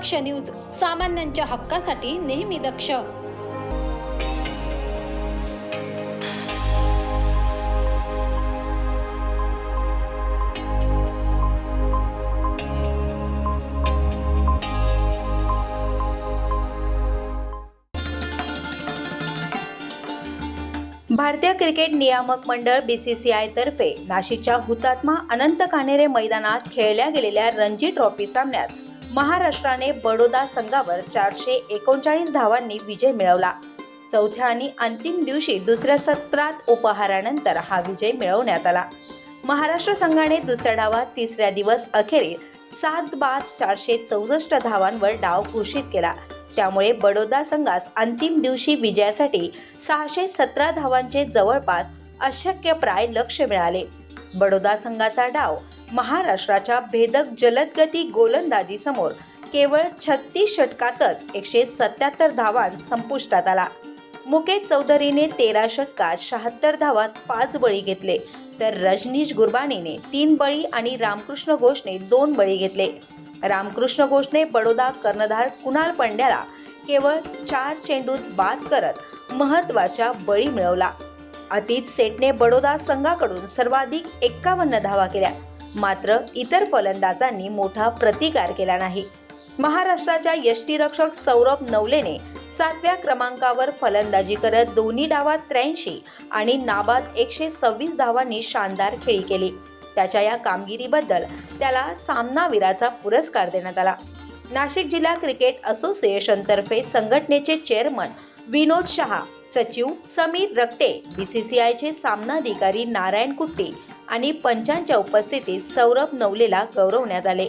दक्ष news सामान्यांच्या हक्कासाठी नेहमी दक्ष. भारतीय क्रिकेट नियामक मंडळ बीसीसीआय तर्फे नाशिकच्या हुतात्मा अनंत कानेरे मैदानात खेळल्या गेलेल्या रणजी ट्रॉफी सामन्यात महाराष्ट्राने बडोदा संघावर चारशे एकोणचाळीस धावांनी विजय मिळवला. चौथ्या आणि अंतिम दिवशी दुसऱ्या सत्रात उपहारानंतर हा विजय मिळवण्यात आला. महाराष्ट्र संघाने दुसऱ्या डावात तिसऱ्या दिवस अखेरीस सात बाद चारशे चौसष्ट धावांवर डाव घोषित केला. त्यामुळे बडोदा संघास अंतिम दिवशी विजयासाठी सहाशे सतरा धावांचे जवळपास अशक्यप्राय लक्ष मिळाले. बडोदा संघाचा डाव महाराष्ट्राच्या भेदक जलदगती गोलंदाजीसमोर केवळ छत्तीस षटकातच एकशे सत्याहत्तर धावांत संपुष्टात आला. मुकेश चौधरीने तेरा षटकात शहात्तर धावात पाच बळी घेतले तर रजनीश गुरबाणीने तीन बळी आणि रामकृष्ण घोषने दोन बळी घेतले. रामकृष्ण घोषने बडोदा कर्णधार कुणाल पंड्याला केवळ चार चेंडूत बाद करत महत्त्वाच्या बळी मिळवला. अतीत सेटने बडोदा संघाकडून सर्वाधिक एक्कावन्न धावा केल्या. मात्र इतर फलंदाजांनी मोठा प्रतिकार केला नाही. महाराष्ट्राच्या यष्टीरक्षक सौरभ नवलेने सातव्या क्रमांकावर फलंदाजी करत दोन्ही डावात त्र्याऐंशी आणि नाबाद एकशे सव्वीस धावांनी शानदार खेळी केली. त्याच्या या कामगिरीबद्दल त्याला सामनावीराचा पुरस्कार देण्यात आला. नाशिक जिल्हा क्रिकेट असोसिएशनतर्फे संघटनेचे चेअरमन विनोद शहा सचिव समीर रक्टे बीसीसीआयचे सामनाधिकारी नारायण कुट्टी आणि पंचांच्या उपस्थितीत सौरभ नवलेला गौरवण्यात आले.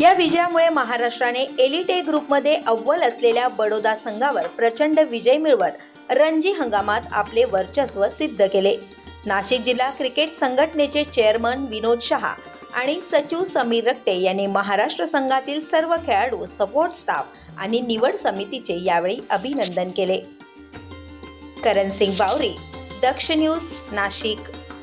या विजयामुळे महाराष्ट्राने एलिट ए ग्रुपमध्ये अव्वल असलेल्या बडोदा संघावर प्रचंड विजय मिळवत रणजी हंगामात आपले वर्चस्व सिद्ध केले. नाशिक जिल्हा क्रिकेट संघटनेचे चेअरमन विनोद शहा आणि सचिव समीर रक्ते यांनी महाराष्ट्र संघातील सर्व खेळाडू सपोर्ट स्टाफ आणि निवड समितीचे यावेळी अभिनंदन केले. करण सिंग बावरी दक्ष न्यूज नाशिक.